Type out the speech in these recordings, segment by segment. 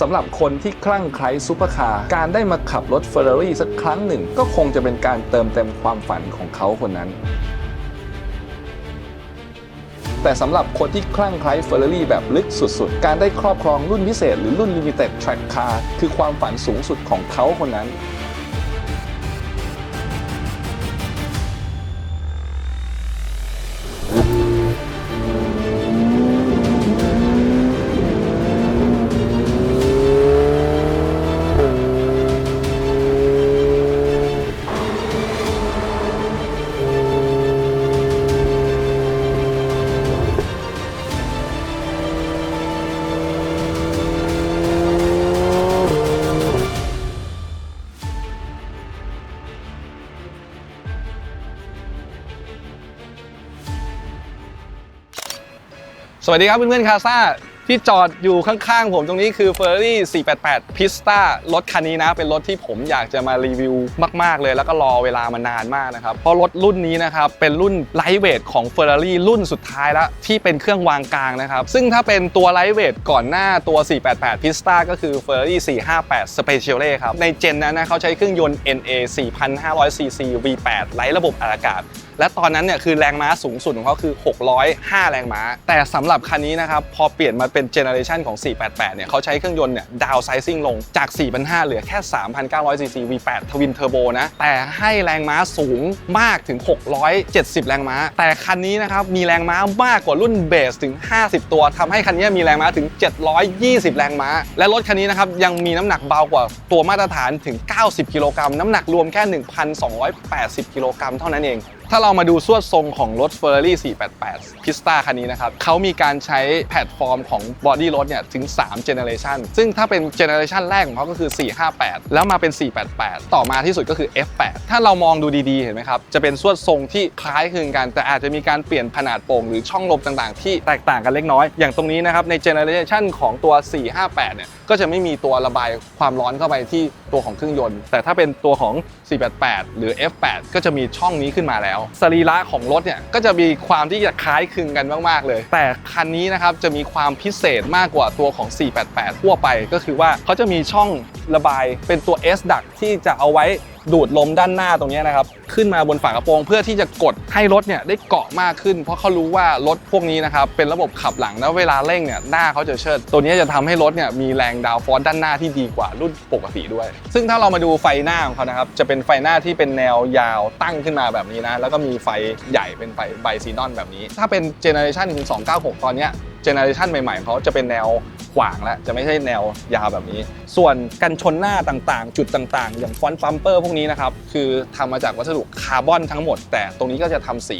สำหรับคนที่คลั่งไคล้ซูเปอร์คาร์การได้มาขับรถเฟอร์รารี่สักครั้งหนึ่ง ก็คงจะเป็นการเติมเต็มความฝันของเขาคนนั้น แต่สำหรับคนที่คลั่งไคล้เฟอร์รารี่แบบลึกสุด ๆ การได้ครอบครองรุ่นพิเศษหรือรุ่นลิมิเต็ดแทร็กคาร์คือความฝันสูงสุดของเขาคนนั้น สวัสดีครับเพื่อนๆคาซ่าที่จอดอยู่ข้างๆ ผมตรงนี้คือ Ferrari 488 Pista รถคันนี้นะ เป็นรถที่ผมอยากจะมารีวิวมาก ๆ เลย แล้วก็รอเวลามานานมากนะครับ เพราะรถรุ่นนี้นะครับ เป็นรุ่นไลท์เวทของ Ferrari รุ่นสุดท้ายแล้วที่เป็นเครื่องวางกลางนะครับ ซึ่งถ้าเป็นตัวไลท์เวทก่อนหน้าตัว 488 Pista ก็คือ Ferrari 458 Speciale ครับ ในเจนนั้นนะเขาใช้เครื่องยนต์ NA 4,500cc V8 ไร้ระบบอัตอากาศ และตอนนั้นเนี่ยคือแรงม้าสูงสุดของเขาคือ 605 แรงม้า แต่สำหรับคันนี้นะครับพอเปลี่ยนมาเป็นเจเนอเรชันของ 488 เนี่ยเขาใช้เครื่องยนต์เนี่ยดาวไซซิ่งลงจาก 4,500 เหลือแค่ 3,900 ซีซี V8 ทวินเทอร์โบนะ แต่ให้แรงม้าสูงมากถึง 670 แรงม้า แต่คันนี้นะครับมีแรงม้ามากกว่ารุ่นเบสถึง 50 ตัวทำให้คันนี้มีแรงม้าถึง 720 แรงม้า และรถคันนี้นะครับยังมีน้ำหนักเบากว่าตัวมาตรฐานถึง 90 กิโลกรัม น้ำหนักรวมแค่ 1,280 กิโลกรัมเท่านั้นเอง ถ้าเรามาดูสวดทรงของรถ Ferrari 488 Pista คันนี้นะครับเขามีการใช้แพลตฟอร์มของบอดี้รถเนี่ยถึง 3 Generation ซึ่งถ้าเป็น Generation แรกของเขาก็คือ 458 แล้วมาเป็น 488 ต่อมาที่สุดก็คือ F8 ถ้าเรามองดูดีๆ เห็นไหมครับ จะเป็นสวดทรงที่คล้ายคลึงกัน แต่อาจจะมีการเปลี่ยนขนาดโป่งหรือช่องลมต่างๆ ที่แตกต่างกันเล็กน้อย อย่างตรงนี้นะครับใน Generation ของตัว 458 เนี่ยก็จะไม่มีตัวระบายความร้อนเข้าไปที่ตัวของเครื่องยนต์ แต่ถ้าเป็นตัวของ 488 หรือ F8 ก็จะมีช่องนี้ขึ้นมาแล้วสรีระของรถเนี่ยก็จะมีความที่จะคล้ายคลึงกันมากๆเลย แต่คันนี้นะครับจะมีความพิเศษมากกว่าตัวของ 488 ทั่วไป ก็คือว่าเขาจะมีช่องระบายเป็นตัว S ดักที่จะเอาไว้ ดูดลมด้านหน้าตรงนี้นะครับ ขึ้นมาบนฝากระโปรงเพื่อที่จะกดให้รถเนี่ยได้เกาะมากขึ้น เพราะเขารู้ว่ารถพวกนี้นะครับเป็นระบบขับหลังแล้วเวลาเร่งเนี่ยหน้าเขาจะเชิด ตัวนี้จะทำให้รถเนี่ยมีแรงดาวน์ฟอร์สด้านหน้าที่ดีกว่ารุ่นปกติด้วย ซึ่งถ้าเรามาดูไฟหน้าของเขานะครับจะเป็นไฟหน้าที่เป็นแนวยาวตั้งขึ้นมาแบบนี้นะแล้วก็มีไฟใหญ่เป็นไฟไบซีนอนแบบนี้ ถ้าเป็นเจเนอเรชัน296 ตอนเนี้ย เจเนอเรชันใหม่ๆของเขาจะเป็นแนวขวางแล้วจะไม่ใช่แนวยาวแบบนี้ ส่วนกันชนหน้าต่างๆ จุดต่างๆ อย่างฟอนต์ปัมเปอร์พวกนี้นะครับ คือทำมาจากวัสดุคาร์บอนทั้งหมด แต่ตรงนี้ก็จะทำสี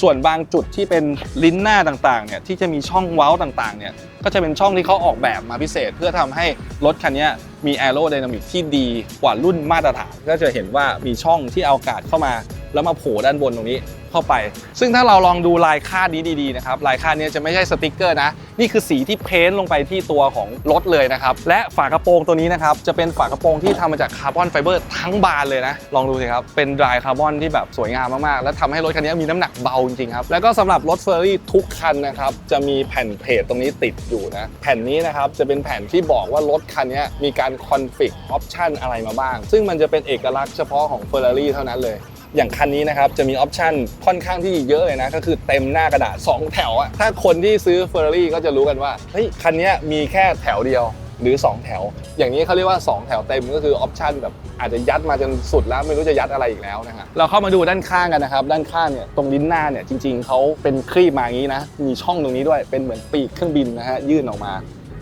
ส่วนบางจุดที่เป็นลิ้นหน้าต่างๆเนี่ยที่จะมีช่องเว้าต่างๆเนี่ย ก็จะเป็นช่องที่เขาออกแบบมาพิเศษ เพื่อทำให้รถคันนี้มีแอโรไดนามิกที่ดีกว่ารุ่นมาตรฐาน ก็จะเห็นว่ามีช่องที่เอาอากาศเข้ามา แล้วมาโผล่ด้านบนตรงนี้เข้าไป ซึ่งถ้าเราลองดูลายคาดนี้ดีๆนะครับลายคาดนี้จะไม่ใช่สติกเกอร์นะ นี่คือสีที่เพ้นท์ลงไปที่ตัวของรถเลยนะครับ และฝากระโปรงตัวนี้นะครับ จะเป็นฝากระโปรงที่ทำมาจากคาร์บอนไฟเบอร์ทั้งบานเลยนะ ลองดูสิครับ เป็นดรายคาร์บอนที่แบบสวยงามมากๆ และทำให้รถคันนี้มีน้ำหนักเบาจริงๆครับ แล้วก็สำหรับรถเฟอร์รี่ทุกคันนะครับ จะมีแผ่นเพจตรงนี้ติดอยู่นะ แผ่นนี้นะครับจะเป็นแผ่นที่บอกว่ารถคันนี้มีการคอนฟิกออปชันอะไรมาบ้าง ซึ่งมันจะเป็นเอกลักษณ์เฉพาะของ Ferrari เท่านั้นเลยอย่างคันนี้นะครับ จะมีออปชันค่อนข้างที่เยอะเลยนะ ก็คือเต็มหน้ากระดาษ 2 แถวอะถ้าคนที่ซื้อ Ferrari ก็จะรู้กันว่า เฮ้ย คันนี้มีแค่แถวเดียว หรือ 2 แถว อย่างนี้เขาเรียกว่า 2 แถวเต็มก็คือออปชันแบบอาจจะยัดมาจนสุดแล้วไม่รู้จะยัดอะไรอีกแล้วนะฮะเราเข้ามาดูด้านข้างกันนะครับ ด้านข้างเนี่ยตรงลิ้นหน้าเนี่ยจริง ๆเขาเป็นครีบมาอย่างนี้นะมีช่องตรงนี้ด้วยเป็นเหมือนปีกเครื่องบินนะฮะยื่นออกมา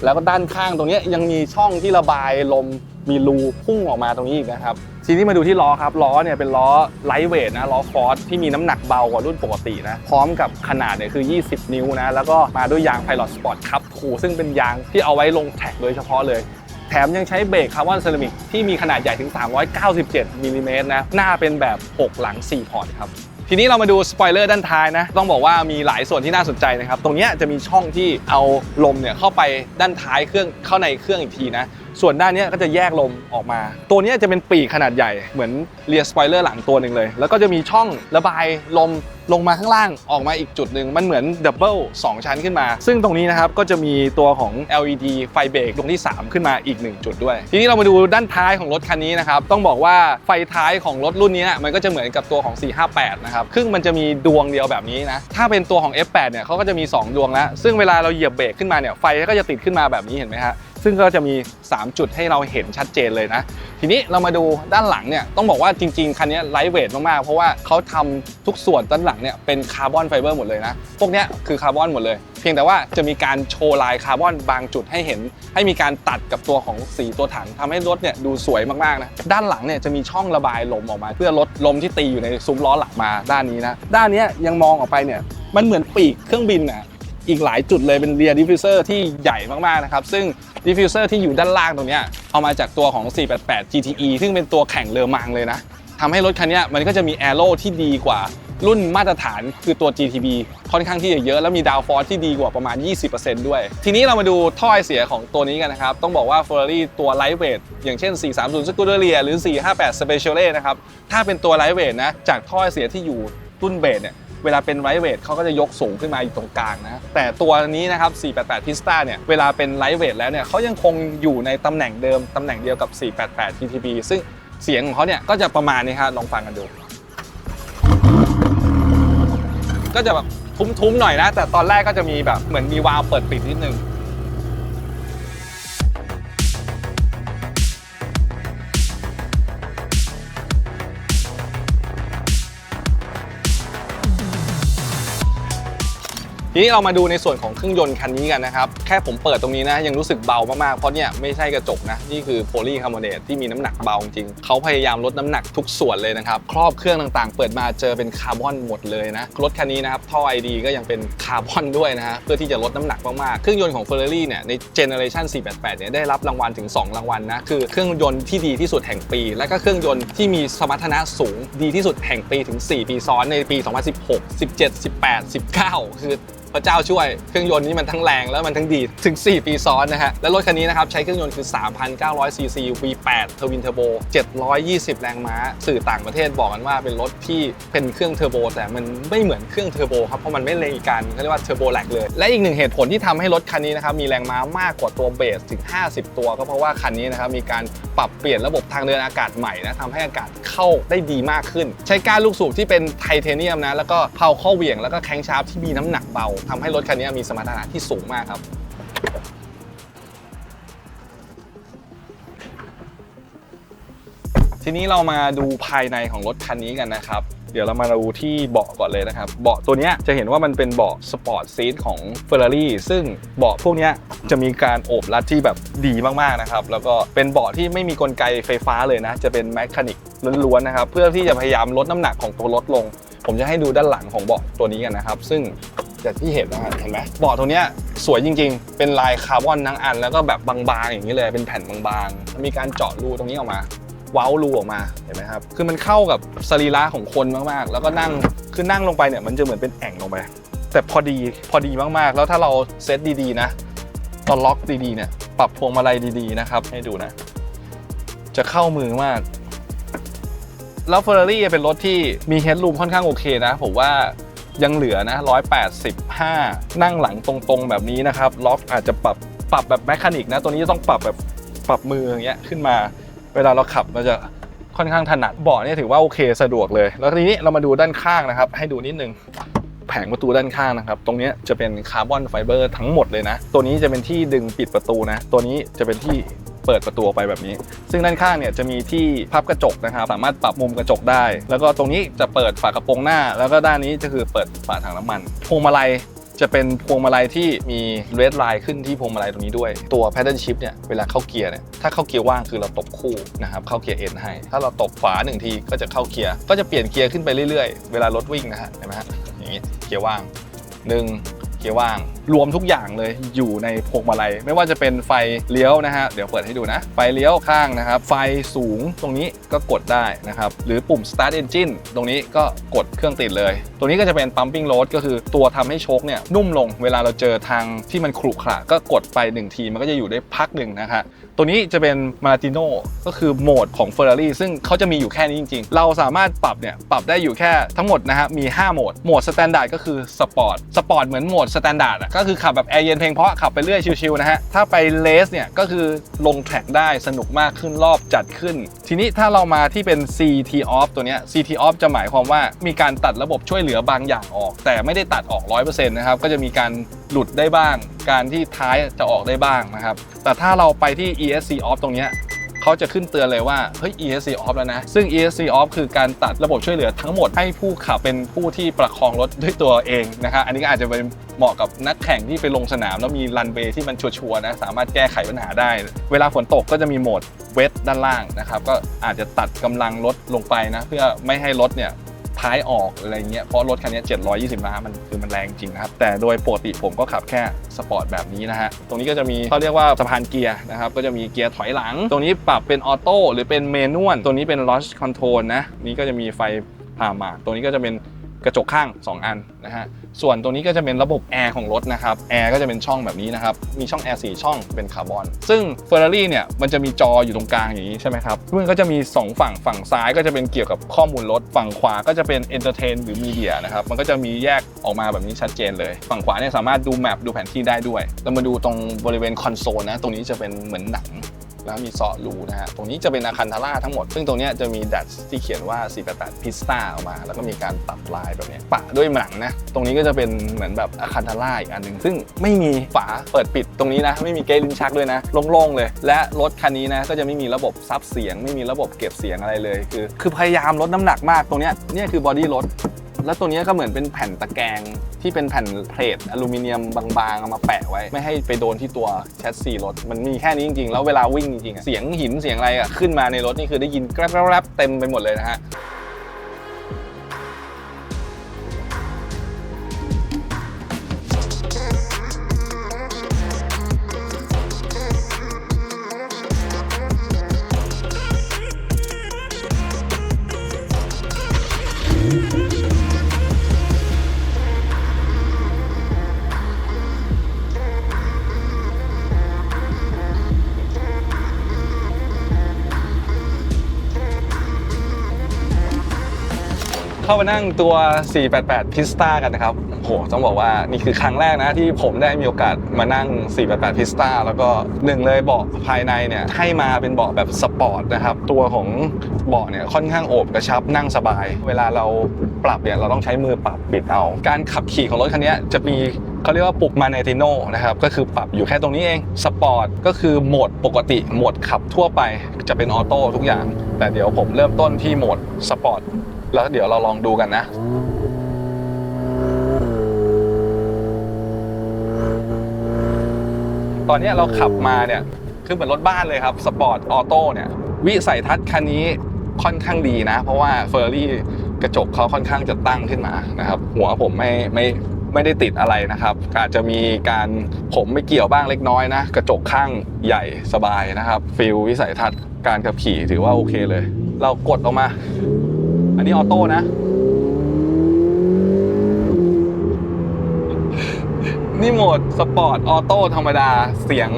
แล้วก็ด้านข้างตรงนี้ยังมีช่องที่ระบายลม มีรูพุ่งออกมาตรงนี้อีกนะครับ ทีนี้มาดูที่ล้อครับ ล้อเนี่ยเป็นล้อไลท์เวทนะ ล้อฟอร์สที่มีน้ำหนักเบากว่ารุ่นปกตินะ พร้อมกับขนาดเนี่ยคือ 20 นิ้วนะ แล้วก็มาด้วยยาง Pilot Sport Cup 2ซึ่งเป็นยางที่เอาไว้ลงแท็กโดยเฉพาะเลยแถมยังใช้เบรกคาร์บอนเซรามิกที่มีขนาดใหญ่ถึง 397มิลลิเมตรนะ หน้าเป็นแบบ 6 หลัง 4 พอร์ตครับ ทีนี้เรามาดูสปอยเลอร์ด้านท้ายนะ ต้องบอกว่ามีหลายส่วนที่น่าสนใจนะครับ ตรงนี้จะมีช่องที่เอาลมเนี่ยเข้าไปด้านท้ายเครื่องเข้าในเครื่องอีกทีนะ ส่วนด้านนี้ก็จะแยกลมออกมา ตัวนี้จะเป็นปีกขนาดใหญ่เหมือนเรียสปอยเลอร์หลังตัวหนึ่งเลย แล้วก็จะมีช่องระบายลมลงมาข้างล่างออกมาอีกจุดหนึ่งมันเหมือนดับเบิล2ชั้นขึ้นมา ซึ่งตรงนี้นะครับก็จะมีตัวของ LED ไฟเบรกดวงที่ 3 ขึ้นมาอีก 1 จุดด้วย ทีนี้เรามาดูด้านท้ายของรถคันนี้นะครับ ต้องบอกว่าไฟท้ายของรถรุ่นนี้มันก็จะเหมือนกับตัวของ 458 นะครับซึ่งมันจะมีดวงเดียวแบบนี้นะ ถ้าเป็นตัวของ F8 เนี่ยเขาก็จะมี 2 ดวงแล้ว ซึ่งเวลาเราเหยียบเบรกขึ้นมาเนี่ยไฟก็จะติดขึ้นมาแบบนี้เห็นไหมฮะซึ่งก็จะมี 3 จุดให้เราเห็นชัดเจนเลยนะ ทีนี้เรามาดูด้านหลังเนี่ยต้องบอกว่าจริงๆ คันนี้ไลท์เวทมากๆ เพราะว่าเขาทำทุกส่วนด้านหลังเนี่ยเป็นคาร์บอนไฟเบอร์หมดเลยนะ พวกนี้คือคาร์บอนหมดเลย เพียงแต่ว่าจะมีการโชว์ลายคาร์บอนบางจุดให้เห็น ให้มีการตัดกับตัวของสีตัวถังทำให้รถเนี่ยดูสวยมากๆนะด้านหลังเนี่ยจะมีช่องระบายลมออกมา เพื่อลดลมที่ตีอยู่ในซุ้มล้อหลังมาด้านนี้นะด้านนี้ยยังมองออกไปเนี่ยมันเหมือนปีกเครื่องบินนะ อีกหลายจุดเลยเป็นเรียร์ดิฟฟิวเซอร์ที่ใหญ่มากๆนะครับ ซึ่งดิฟฟิวเซอร์ที่อยู่ด้านล่างตรงนี้เอามาจากตัวของ 488 GTE ซึ่งเป็นตัวแข่งเลอมังเลยนะทำให้รถคันนี้มันก็จะมีแอโร่ที่ดีกว่ารุ่นมาตรฐานคือตัว GTB ค่อนข้างที่จะเยอะแล้วมีดาวฟอร์ที่ดีกว่าประมาณ 20%ด้วย ทีนี้เรามาดูท่อไอเสียของตัวนี้กันนะครับ ต้องบอกว่า Ferrari ตัวไลท์เวทอย่างเช่น 430 Scuderia หรือ 458 Speciale นะครับ ถ้าเป็นตัวไลท์เวทนะ จากท่อไอเสียที่อยู่รุ่นเบสเนี่ย เวลาเป็นไรเวทเขาก็จะยกสูงขึ้นมาอยู่ตรงกลางนะ แต่ตัวนี้นะครับ 488 Pista เนี่ย เวลาเป็นไรเวทแล้วเนี่ยเขายังคงอยู่ในตำแหน่งเดิม ตำแหน่งเดียวกับ 488 GTB ซึ่งเสียงของเขาเนี่ยก็จะประมาณนี้ครับลองฟังกันดู ก็จะแบบทุ้มๆหน่อยนะ แต่ตอนแรกก็จะมีแบบเหมือนมีวาล์วเปิดปิดนิดนึง ทีนี้เรามาดูในส่วนของเครื่องยนต์คันนี้กันนะครับแค่ผมเปิดตรงนี้นะยังรู้สึกเบามากๆเพราะเนี่ยไม่ใช่กระจกนะนี่คือโพลีคาร์บอเนตที่มีน้ำหนักเบาจริงเขาพยายามลดน้ำหนักทุกส่วนเลยนะครับครอบเครื่องต่างๆ เปิดมาเจอเป็นคาร์บอนหมดเลยนะรถคันนี้นะครับท่อไอดีก็ยังเป็นคาร์บอนด้วยนะฮะเพื่อที่จะลดน้ำหนักมากๆเครื่องยนต์ของ Ferrari เนี่ยในเจเนอเรชัน488เนี่ยได้รับรางวัลถึง 2 รางวัลนะคือเครื่องยนต์ที่ดีที่สุดแห่งปี และก็เครื่องยนต์ที่มีสมรรถนะสูงดีที่สุดแห่งปีถึง 4 ปีซ้อนในปี 2016 17 18 19 คือ พระเจ้าช่วยเครื่องยนต์นี้มันทั้งแรงแล้วมันทั้งดีถึง 4 ปีซ้อนนะฮะและรถคันนี้นะครับใช้เครื่องยนต์คือ 3,900ซีซี V8 เทอร์วินเทอร์โบ 720 แรงม้า สื่อต่างประเทศบอกกันว่าเป็นรถที่เป็นเครื่องเทอร์โบแต่มันไม่เหมือนเครื่องเทอร์โบครับเพราะมันไม่เลยกันเขาเรียกว่าเทอร์โบแลกเลยและอีกหนึ่งเหตุผลที่ทำให้รถคันนี้นะครับมีแรงม้ามากกว่าตัวเบสถึง 50 ตัวก็เพราะว่าคันนี้นะครับมีการปรับเปลี่ยนระบบทางเดินอากาศใหม่นะทำให้อากาศเข้าได้ดีมากขึ้น ใช้ก้านลูกสูบที่เป็นไทเทเนียมนะแล้วก็เพาข้อเหวี่ยงแล้วก็แข้งชาร์ปที่มีน้ำหนักเบาทำให้รถคันนี้มีสมรรถนะที่สูงมากครับ ทีนี้เรามาดูภายในของรถคันนี้กันนะครับ เดี๋ยวเรามาดูที่เบาะก่อนเลยนะครับ เบาะตัวนี้จะเห็นว่ามันเป็นเบาะสปอร์ตซีทของ Ferrari ซึ่งเบาะพวกนี้จะมีการโอบรัดที่แบบดีมากๆนะครับ แล้วก็เป็นเบาะที่ไม่มีกลไกไฟฟ้าเลยนะ จะเป็นแมคานิกล้วนๆนะครับ เพื่อที่จะพยายามลดน้ำหนักของตัวรถลงผมจะให้ดูด้านหลังของเบาะตัวนี้กันนะครับ ซึ่ง จากที่เห็นนะฮะเห็นไหมเบาะตัวเนี้ยสวยจริง ๆ เป็นลายคาร์บอนทั้งอัน แล้วก็แบบบางๆอย่างนี้เลยเป็นแผ่นบางๆมีการเจาะรูตรงนี้ออกมา เว้ารูออกมาเห็นไหมครับ คือมันเข้ากับสรีระของคนมากๆ แล้วก็นั่งคือนั่งลงไปเนี่ยมันจะเหมือนเป็นแอ่งลงไป แต่พอดีพอดีมากๆ แล้วถ้าเราเซตดีๆนะตอนล็อกดีๆเนี่ยปรับพวงมาลัยดีๆนะครับ ให้ดูนะ จะเข้ามือมากแล้ว Ferrari เป็นรถที่มีเฮด o ูมค่อนข้างโอเคนะ ผมว่า ยังเหลือนะ185 นั่งหลังตรงๆแบบนี้นะครับ ล็อกอาจจะปรับปรับแบบแมคานิกนะตัวนี้จะต้องปรับแบบปรับมืออย่างเงี้ยขึ้นมา เวลาเราขับเราจะค่อนข้างถนัดเบาะเนี่ยถือว่าโอเคสะดวกเลย แล้วทีนี้เรามาดูด้านข้างนะครับ ให้ดูนิดนึงแผงประตูด้านข้างนะครับ ตรงนี้จะเป็นคาร์บอนไฟเบอร์ทั้งหมดเลยนะ ตัวนี้จะเป็นที่ดึงปิดประตูนะ ตัวนี้จะเป็นที่ เปิดประตูออกไปแบบนี้ ซึ่งด้านข้างเนี่ยจะมีที่พับกระจกนะครับสามารถปรับมุมกระจกได้ แล้วก็ตรงนี้จะเปิดฝากระโปรงหน้า แล้วก็ด้านนี้จะคือเปิดฝาถังน้ำมันพวงมาลัยจะเป็นพวงมาลัยที่มีเรดไลน์ขึ้นที่พวงมาลัยตรงนี้ด้วย ตัว paddle shift เนี่ยเวลาเข้าเกียร์เนี่ยถ้าเข้าเกียร์ว่างคือเราตบคู่นะครับเข้าเกียร์เอ็นให้ ถ้าเราตบขวาหนึ่งทีก็จะเข้าเกียร์ก็จะเปลี่ยนเกียร์ขึ้นไปเรื่อยๆ เวลารถวิ่งนะฮะเห็นไหมฮะอย่างนี้เกียร์ว่างหนึ่งเกียร์ว่าง รวมทุกอย่างเลยอยู่ในพวงมาลัย ไม่ว่าจะเป็นไฟเลี้ยวนะฮะเดี๋ยวเปิดให้ดูนะ ไฟเลี้ยวข้างนะครับ ไฟสูงตรงนี้ก็กดได้นะครับ หรือปุ่ม start engine ตรงนี้ก็กดเครื่องติดเลยตัวนี้ก็จะเป็น pumping load ก็คือตัวทำให้โชคเนี่ยนุ่มลง เวลาเราเจอทางที่มันขรุขระก็กดไปหนึ่งทีมันก็จะอยู่ได้พักหนึ่งนะครับ ตัวนี้จะเป็น m a r t i n o ก็คือโหมดของ Ferrari ซึ่งเขาจะมีอยู่แค่นี้จริง ๆ เราสามารถปรับเนี่ยปรับได้อยู่แค่ทั้งหมดนะฮะมี 5 โหมด โหมด Standard ก็คือ Sport Sport เหมือนโหมด Standard อะก็คือขับแบบแอร์เย็นเพลงเพราะขับไปเรื่อยชิวๆนะฮะถ้าไปเลสเนี่ยก็คือลงแทร็กได้สนุกมากขึ้นรอบจัดขึ้น ทีนี้ถ้าเรามาที่เป็น CT off ตัวเนี้ย CT off จะหมายความว่ามีการตัดระบบช่วยเหลือบางอย่างออก แต่ไม่ได้ตัดออก 100%นะครับก็จะมีการหลุดได้บ้าง การที่ท้ายจะออกได้บ้างนะครับ แต่ถ้าเราไปที่ ESC off ตรงนี้เขาจะขึ้นเตือนเลยว่า เฮ้ย ESC off แล้วนะ ซึ่ง ESC off คือการตัดระบบช่วยเหลือทั้งหมดให้ผู้ขับเป็นผู้ที่ประคองรถด้วยตัวเองนะครับ อันนี้ก็อาจจะเป็นเหมาะกับนักแข่งที่ไปลงสนาม แล้วมีรันเวย์ที่มันชัวร์ๆนะ สามารถแก้ไขปัญหาได้ เวลาฝนตกก็จะมีโหมดเวทด้านล่างนะครับ ก็อาจจะตัดกำลังรถลงไปนะ เพื่อไม่ให้รถเนี่ย ท้ายออกอะไรเงี้ยเพราะรถคันนี้ 720 ม้ามันคือมันแรงจริงนะครับ แต่โดยปกติผมก็ขับแค่สปอร์ตแบบนี้นะฮะ ตรงนี้ก็จะมีเขาเรียกว่าสะพานเกียร์นะครับ ก็จะมีเกียร์ถอยหลัง ตรงนี้ปรับเป็นออโต้หรือเป็นเมนวล ตัวนี้เป็นลอชคอนโทรลนะ นี่ก็จะมีไฟผ่าหมาก ตรงนี้ก็จะเป็น กระจกข้าง 2 อันนะฮะ ส่วนตรงนี้ก็จะเป็นระบบแอร์ของรถนะครับ แอร์ก็จะเป็นช่องแบบนี้นะครับ มีช่องแอร์4ช่องเป็นคาร์บอน ซึ่ง Ferrari เนี่ย มันจะมีจออยู่ตรงกลางอย่างนี้ใช่ไหมครับมันก็จะมี 2 ฝั่ง ฝั่งซ้ายก็จะเป็นเกี่ยวกับข้อมูลรถ ฝั่งขวาก็จะเป็น Entertain หรือ Media นะครับ มันก็จะมีแยกออกมาแบบนี้ชัดเจนเลย ฝั่งขวาเนี่ยสามารถดูแมปดูแผนที่ได้ด้วย เรามาดูตรงบริเวณคอนโซลนะ ตรงนี้จะเป็นเหมือนหนัง แล้วมีเซาะรูนะฮะตรงนี้จะเป็นอาคันทาร่าทั้งหมด ซึ่งตรงนี้จะมีดัชที่เขียนว่า 488 พิสตาออกมา แล้วก็มีการตัดลายแบบนี้ปะด้วยหนังนะ ตรงนี้ก็จะเป็นเหมือนแบบอาคันทาร่าอีกอันหนึ่งซึ่งไม่มีฝาเปิดปิดตรงนี้นะ ไม่มีเกลิ้นชักด้วยนะโล่งๆเลย และรถคันนี้นะก็จะไม่มีระบบซับเสียง ไม่มีระบบเก็บเสียงอะไรเลย คือ คือพยายามลดน้ำหนักมากตรงนี้เนี่ยคือบอดี้รถ แล้วตัวนี้ก็เหมือนเป็นแผ่นตะแกรงที่เป็นแผ่นเพลทอลูมิเนียมบางๆเอามาแปะไว้ ไม่ให้ไปโดนที่ตัวแชสซีรถ มันมีแค่นี้จริงๆ แล้วเวลาวิ่งจริงๆเสียงหินเสียงอะไรอะขึ้นมาในรถนี่คือได้ยินแกรบๆเต็มไปหมดเลยนะฮะ เข้ามานั่งตัว 488 Pista กันนะครับ โหต้องบอกว่านี่คือครั้งแรกนะที่ผมได้มีโอกาสมานั่ง 488พิสตาแล้วก็หนึ่งเลยเบาะภายในเนี่ยให้มาเป็นเบาะแบบสปอร์ตนะครับ ตัวของเบาะเนี่ยค่อนข้างโอบกระชับนั่งสบาย เวลาเราปรับเนี่ยเราต้องใช้มือปรับบิดเอา การขับขี่ของรถคันนี้จะมีเขาเรียกว่าปลุกมาเนติโนนะครับ ก็คือปรับอยู่แค่ตรงนี้เอง สปอร์ตก็คือโหมดปกติโหมดขับทั่วไปจะเป็นออโต้ทุกอย่าง แต่เดี๋ยวผมเริ่มต้นที่โหมดสปอร์ตแล้วเดี๋ยวเราลองดูกันนะ ตอนนี้เราขับมาเนี่ยคือเหมือนรถบ้านเลยครับสปอร์ตออโต้เนี่ยวิสัยทัศน์คันนี้ค่อนข้างดีนะ เพราะว่าเฟอร์รี่กระจกเขาค่อนข้างจะตั้งขึ้นมานะครับ หัวผมไม่ไม่ไม่ได้ติดอะไรนะครับ อาจจะมีการผมไม่เกี่ยวบ้างเล็กน้อยนะ กระจกข้างใหญ่สบายนะครับฟิลวิสัยทัศน์การขับขี่ถือว่าโอเคเลย เรากดออกมา อันนี้ออโต้นะ นี่โหม ดสปอร์ตออโต้ธรรมดาเสียง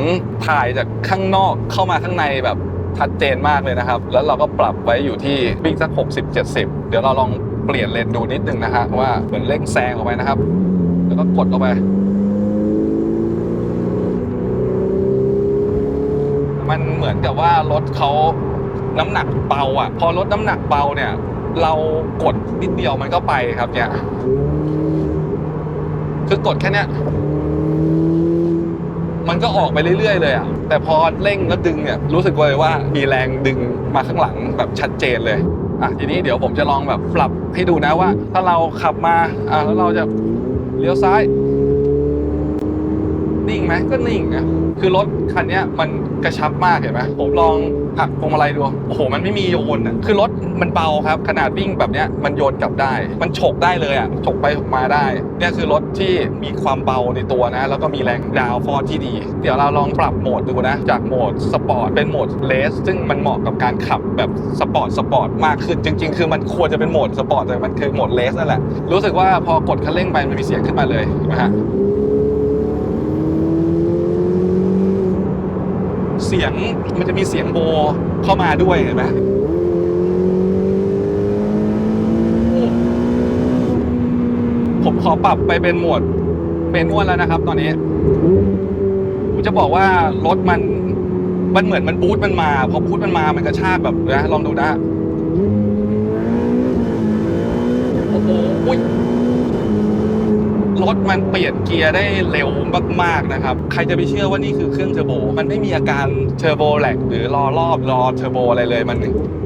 ถ่ายจากข้างนอกเข้ามาข้างในแบบชัดเจนมากเลยนะครับ แล้วเราก็ปรับไว้อยู่ที่วิ่งสัก 60 70 เดี๋ยวเราลองเปลี่ยนเลนดูนิดนึงนะฮะว่าเหมือนเร่งแซงออกไปนะครับ แล้วก็กดออกไปมันเหมือนกับว่ารถเขาน้ำหนักเบาอะ พอรถน้ำหนักเบาเนี่ย เรากดนิดเดียวมันก็ไปครับเนี่ยคือกดแค่เนี้ย มันก็ออกไปเรื่อยๆเลยอะแต่พอเร่งแล้วดึงเนี่ยรู้สึกเลยว่ามีแรงดึงมาข้างหลังแบบชัดเจนเลยอะทีนี้เดี๋ยวผมจะลองแบบปรับให้ดูนะว่า ถ้าเราขับมาอะแล้วเราจะเลี้ยวซ้าย ไหมก็นิ่งนะคือรถคันนี้มันกระชับมากเห็นไหมผมลองหักพวงมาลัยดูโอ้โหมันไม่มีโยนอะคือรถมันเบาครับ ขนาดวิ่งแบบเนี้ยมันโยนกลับได้ มันฉกได้เลยอะฉกไปฉกมาได้เนี่ยคือรถที่มีความเบาในตัวนะ แล้วก็มีแรงดาวฟอร์ที่ดี เดี๋ยวเราลองปรับโหมดดูนะ จากโหมดสปอร์ตเป็นโหมดเลสซึ่งมันเหมาะกับการขับแบบสปอร์ตสปอร์ตมากขึ้นจริง ๆ คือมันควรจะเป็นโหมดสปอร์ตแต่มันคือโหมดเลสนั่นแหละรู้สึกว่าพอกดคันเร่งไปมันมีเสียงขึ้นมาเลยนไหมฮะ เสียงมันจะมีเสียงโบเข้ามาด้วยเห็นไหมผมขอปรับไปเป็นโหมดเมนวลแล้วนะครับ ตอนนี้ผมจะบอกว่ารถมันมันเหมือนมันบูทมันมาพอบูทมันมามันกระชากแบบนะลองดูนะโอ้โหอุ๊ย ร ถมันเปลี่ยนเกียร์ได้เร็วมากๆนะครับ ใครจะไปเชื่อว่านี่คือเครื่องเทอร์โบ มันไม่มีอาการเทอร์โบแหลกหรือรอรอบรอเทอร์โบอะไรเลยมัน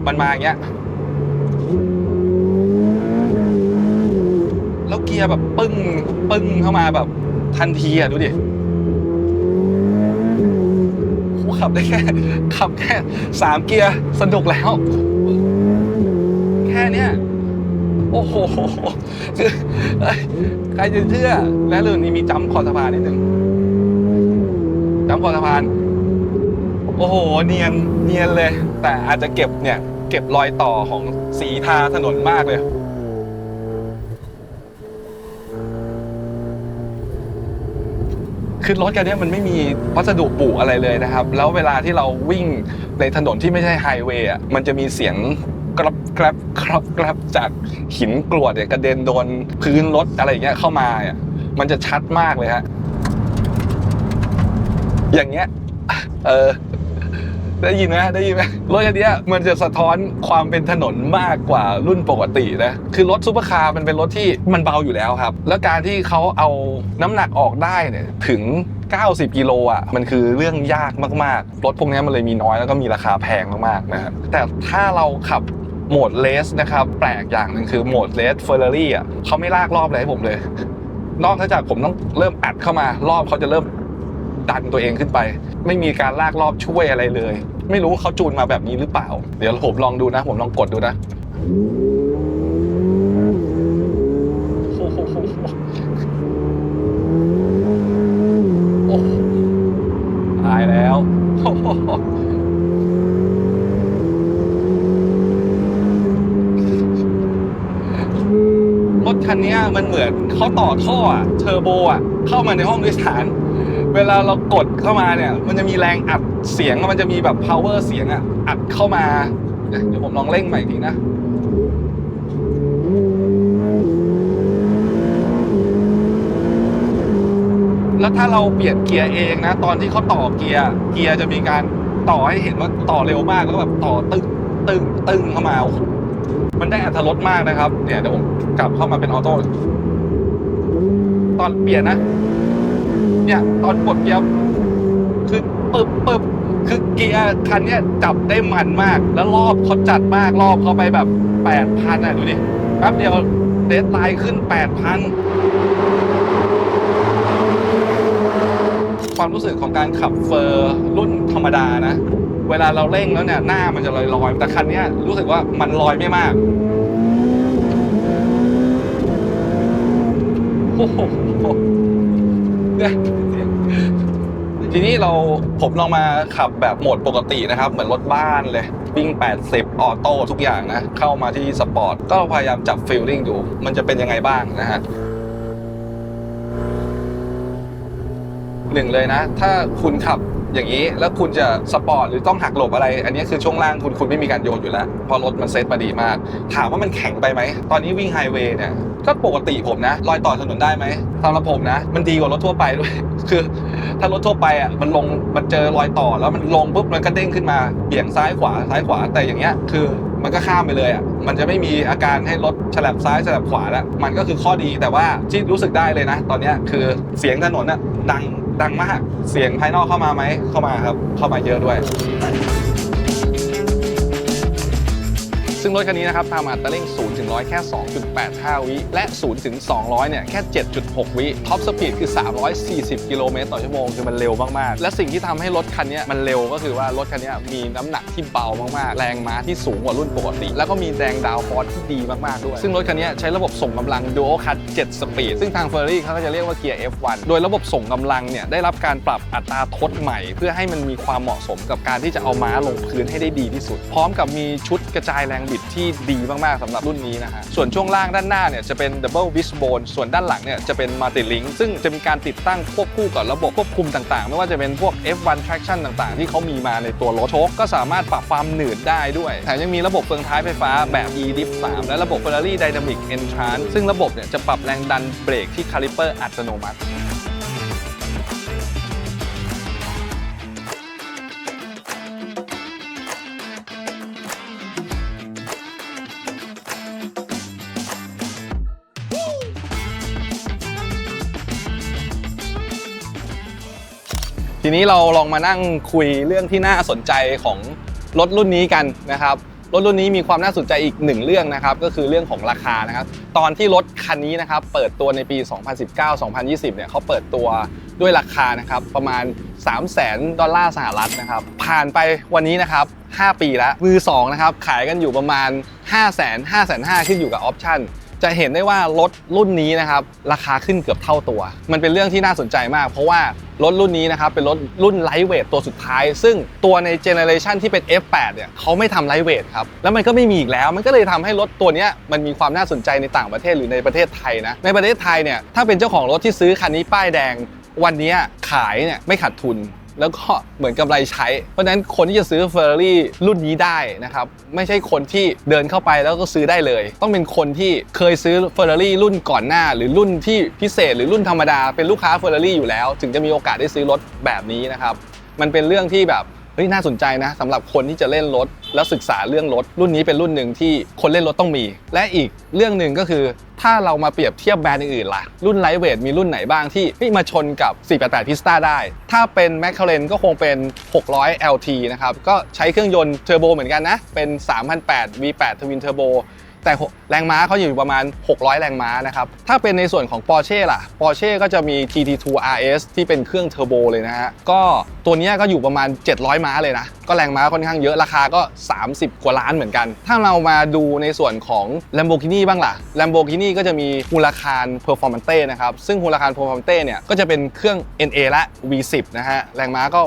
มันมาอย่างเงี้ยแล้วเกียร์แบบปึ้งปึ้งเข้ามาแบบทันทีอะดูดิขับได้แค่ขับแค่สามเกียร์สนุกแล้ว แค่เนี้ย โอ้โหคือใครจะเชื่อ และเรื่องนี้มีจำขอบสะพานนิดหนึ่งจำขอบสะพาน โอ้โห เนียน เนียนเลย แต่อาจจะเก็บเนี่ย เก็บรอยต่อของสีทาถนนมากเลยคือรถคันเนี้ยมันไม่มีวัสดุปุอะไรเลยนะครับ แล้วเวลาที่เราวิ่งในถนนที่ไม่ใช่ไฮเวย์อะมันจะมีเสียง กรับกรับกรับกรับจากหินกรวดเนี่ยกระเด็นโดนพื้นรถอะไรอย่างเงี้ยเข้ามาอะมันจะชัดมากเลยฮะอย่างเงี้ยเออได้ยินไหมได้ยินไหมรถคันนี้มันจะสะท้อนความเป็นถนนมากกว่ารุ่นปกตินะคือรถซูเปอร์คาร์มันเป็นรถที่มันเบาอยู่แล้วครับ แล้วการที่เขาเอาน้ำหนักออกได้เนี่ยถึง 90 กิโลอะมันคือเรื่องยากมากๆ รถพวกนี้มันเลยมีน้อยแล้วก็มีราคาแพงมากๆนะครับแต่ถ้าเราขับ โหมดเลสนะครับแปลกอย่างหนึ่งคือโหมดเลสเฟอร์รารี่อะเขาไม่ลากรอบอะไรให้ผมเลย นอกจากผมต้องเริ่มอัดเข้ามารอบเขาจะเริ่มดันตัวเองขึ้นไป ไม่มีการลากรอบช่วยอะไรเลย ไม่รู้เขาจูนมาแบบนี้หรือเปล่า เดี๋ยวผมลองดูนะ ผมลองกดดูนะโอ้ตายแล้วโอ้โหรถคัน เนี้ยมันเหมือนเขาต่อท่อเทอร์โบอะเข้ามาในห้องโดยสาร เวลาเรากดเข้ามาเนี่ย มันจะมีแรงอัดเสียงมันจะมีแบบ power เสียงอะอัดเข้ามาเดี๋ยวผมลองเร่งใหม่อีกทีนะแล้วถ้าเราเปลี่ยนเกียร์เองนะ ตอนที่เขาต่อเกียร์เกียร์จะมีการต่อให้เห็นว่าต่อเร็วมากแล้วก็แบบต่อตึ้งตึ้งตึ้งเข้ามาโอ้โห มันได้อัตรสมากนะครับ เนี่ยเดี๋ยวผมกลับเข้ามาเป็นออโต้ตอนเปลี่ยนนะ เนี่ยตอนกดเกียร์คือปึบปึบคือเกียร์คันเนี้ยจับได้มันมาก แล้วรอบเขาจัดมากรอบเขาไปแบบแปดพันอะดูดิแป๊บเดียวเดทไลน์ขึ้นแปดพันความรู้สึกของการขับเฟอร์รุ่นธรรมดานะ เวลาเราเร่งแล้วเนี่ยหน้ามันจะลอยลอยๆแต่คันนี้รู้สึกว่ามันลอยไม่มากโอ้โหเนี่ยทีนี้เราผมลองมาขับแบบโหมดปกตินะครับ เหมือนรถบ้านเลยวิ่ง 80 ออโต้ทุกอย่างนะ เข้ามาที่สปอร์ต ก็พยายามจับฟีลลิ่งดู มันจะเป็นยังไงบ้างนะฮะหนึ่งเลยนะ ถ้าคุณขับ อย่างนี้แล้วคุณจะสปอร์ตหรือต้องหักหลบอะไร อันนี้คือช่วงล่างคุณคุณไม่มีการโยนอยู่แล้วพราะรถมันเซตมาดีมาก ถามว่ามันแข็งไปไหม ตอนนี้วิ่งไฮเวย์เนี่ยก็ปกติผมนะรอยต่อถนนได้ไหมสำหรับผมนะ มันดีกว่ารถทั่วไปด้วย คือถ้ารถทั่วไปอะมันลงมันเจอรอยต่อแล้วมันลงปุ๊บมันก็เด้งขึ้นมาเบี่ยงซ้ายขวาซ้ายขวาแต่อย่างเงี้ยคือมันก็ข้ามไปเลยอะมันจะไม่มีอาการให้รถฉลับซ้ายฉลับขวาแล้วมันก็คือข้อดีแต่ว่าที่รู้สึกได้เลยนะ ตอนเนี้ยคือเสียงถนนน่ะดังดังมาก เสียงภายนอกเข้ามาไหม เข้ามาครับ เข้ามาเยอะด้วย ซึ่งรถคันนี้นะครับทำอัตราเร่ง 0 ถึง 100 แค่ 2.85 วิ และ 0 ถึง 200 เนี่ย แค่ 7.6 วิ ท็อปสปีดคือ 340 กิโลเมตรต่อชั่วโมง คือมันเร็วมาก ๆ และสิ่งที่ทำให้รถคันนี้มันเร็วก็คือว่ารถคันนี้มีน้ำหนักที่เบามาก ๆ แรงม้าที่สูงกว่ารุ่นปกติ แล้วก็มีแรงดาวฟอร์ที่ดีมาก ๆ ด้วย ซึ่งรถคันนี้ใช้ระบบส่งกำลัง Dual Cut 7 สปีด ซึ่งทาง Ferrari เขาก็จะเรียกว่าเกียร์ F1 โดยระบบส่งกำลังเนี่ยได้รับการปรับอัตราทดใหม่ เพื่อให้มันมีความเหมาะสมกับการที่จะเอาม้าลงพื้นให้ได้ดีที่สุด พร้อมกับมีชุดกระจายแรงิดที่ดีมากๆสำหรับรุ่นนี้นะฮะส่วนช่วงล่างด้านหน้าเนี่ยจะเป็น Double Wishbone ส่วนด้านหลังเนี่ยจะเป็น Multi Link ซึ่งจะมีการติดตั้งควบคู่กับระบบควบคุมต่างๆ ไม่ว่าจะเป็นพวก F1 Traction ต่างๆ ที่เขามีมาในตัวรถโชคก็สามารถปรับความหนืดได้ด้วยแถมยังมีระบบเฟืองท้ายไฟฟ้าแบบ e-dip 3และระบบ Ferrari Dynamic Entrance ซึ่งระบบเนี่ยจะปรับแรงดันเบรกที่คาลิเปอร์อัตโนมัติ ทีนี้เราลองมานั่งคุยเรื่องที่น่าสนใจของรถรุ่นนี้กันนะครับรถรุ่นนี้มีความน่าสนใจอีกหนึ่งเรื่องนะครับก็คือเรื่องของราคานะครับตอนที่รถคันนี้นะครับเปิดตัวในปี 2019-2020 เนี่ยเขาเปิดตัวด้วยราคานะครับประมาณ 3 0 0แสนดอลลาร์สหรัฐนะครับผ่านไปวันนี้นะครับ 5 ปีแล้วมือ2นะครับขายกันอยู่ประมาณ 5 0 0 0 0 0 5 5 0 0 0ขึ้นอยู่กับออปชั่น จะเห็นได้ว่ารถรุ่นนี้นะครับราคาขึ้นเกือบเท่าตัว มันเป็นเรื่องที่น่าสนใจมาก เพราะว่ารถรุ่นนี้นะครับเป็นรถรุ่นไลท์เวทตัวสุดท้าย ซึ่งตัวในเจเนอเรชันที่เป็น F8 เนี่ยเขาไม่ทำไลท์เวทครับ แล้วมันก็ไม่มีอีกแล้ว มันก็เลยทำให้รถตัวนี้มันมีความน่าสนใจในต่างประเทศหรือในประเทศไทยนะ ในประเทศไทยเนี่ยถ้าเป็นเจ้าของรถที่ซื้อคันนี้ป้ายแดง วันนี้ขายเนี่ยไม่ขาดทุน แล้วก็เหมือนกำไรใช้ เพราะฉะนั้นคนที่จะซื้อเฟอร์เรอรุ่นนี้ได้นะครับ ไม่ใช่คนที่เดินเข้าไปแล้วก็ซื้อได้เลย ต้องเป็นคนที่เคยซื้อเฟอร์เรอรุ่นก่อนหน้า หรือรุ่นที่พิเศษ หรือรุ่นธรรมดาเป็นลูกค้าเฟอร์รี่อยู่แล้ว ถึงจะมีโอกาสได้ซื้อรถแบบนี้นะครับมันเป็นเรื่องที่แบบ เฮ้ยน่าสนใจนะสำหรับคนที่จะเล่นรถ แล้วศึกษาเรื่องรถ รุ่นนี้เป็นรุ่นหนึ่งที่คนเล่นรถต้องมี และอีกเรื่องหนึ่งก็คือ ถ้าเรามาเปรียบเทียบแบรนด์อื่นๆล่ะ รุ่นไลท์เวทมีรุ่นไหนบ้างที่เฮ้ยมาชนกับ 488 พิสตาได้ ถ้าเป็น m c l a r e n ก็คงเป็น 600 LT นะครับก็ใช้เครื่องยนต์เทอร์โบเหมือนกันนะเป็น 3,008 V8 Twin Turbo แต่แรงม้าเขาอยู่ประมาณ 600 แรงม้านะครับ ถ้าเป็นในส่วนของ Porsche ล่ะ Porsche ก็จะมี TT2 RS ที่เป็นเครื่องเทอร์โบเลยนะฮะ ก็ตัวนี้ก็อยู่ประมาณ 700 ม้าเลยนะ ก็แรงม้าค่อนข้างเยอะ ราคาก็ 30 กว่าล้านเหมือนกัน ถ้าเรามาดูในส่วนของ Lamborghini บ้างล่ะ Lamborghini ก็จะมีฮูลาคาร Performante นะครับ ซึ่งฮูลาคาร Performante เนี่ย ก็จะเป็นเครื่อง NA และ V10 นะฮะ แรงม้าก็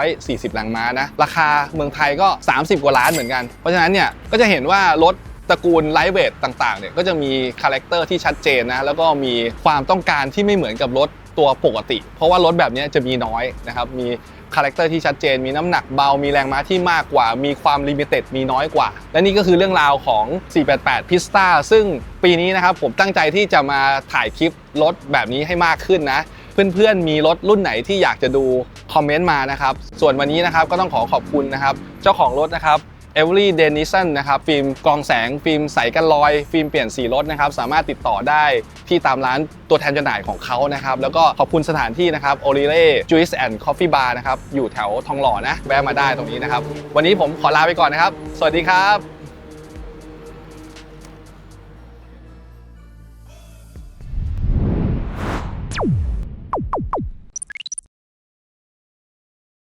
640 แรงม้านะ ราคาเมืองไทยก็ 30 กว่าล้านเหมือนกัน เพราะฉะนั้นเนี่ย ก็จะเห็นว่ารถ ตระกูลไลท์เวทต่างๆเนี่ยก็จะมีคาแรคเตอร์ที่ชัดเจนนะแล้วก็มีความต้องการที่ไม่เหมือนกับรถตัวปกติ เพราะว่ารถแบบนี้จะมีน้อยนะครับมีคาแรคเตอร์ที่ชัดเจน มีน้ำหนักเบา มีแรงม้าที่มากกว่า มีความลิมิเต็ด มีน้อยกว่า และนี่ก็คือเรื่องราวของ 488 Pista ซึ่งปีนี้นะครับผมตั้งใจที่จะมาถ่ายคลิปรถแบบนี้ให้มากขึ้นนะ เพื่อนๆ มีรถรุ่นไหนที่อยากจะดู คอมเมนต์มานะครับ ส่วนวันนี้นะครับก็ต้องขอขอบคุณนะครับ เจ้าของรถนะครับ เอ e v e r y d e n i s o n นนะครับฟิล์มกองแสงฟิล์มใสกันรอย ฟิล์มเปลี่ยนสีรถนะครับสามารถติดต่อได้ที่ตามร้านตัวแทนจำหน่ายของเขานะครับแล้วก็ขอบคุณสถานที่นะครับโอ o r i l e Juice ยนคอฟฟี่บาร์นะครับอยู่แถวทองหล่อนะแวะมาได้ตรงนี้นะครับ วันนี้ผมขอลาไปก่อนนะครับ สวัสดีครับ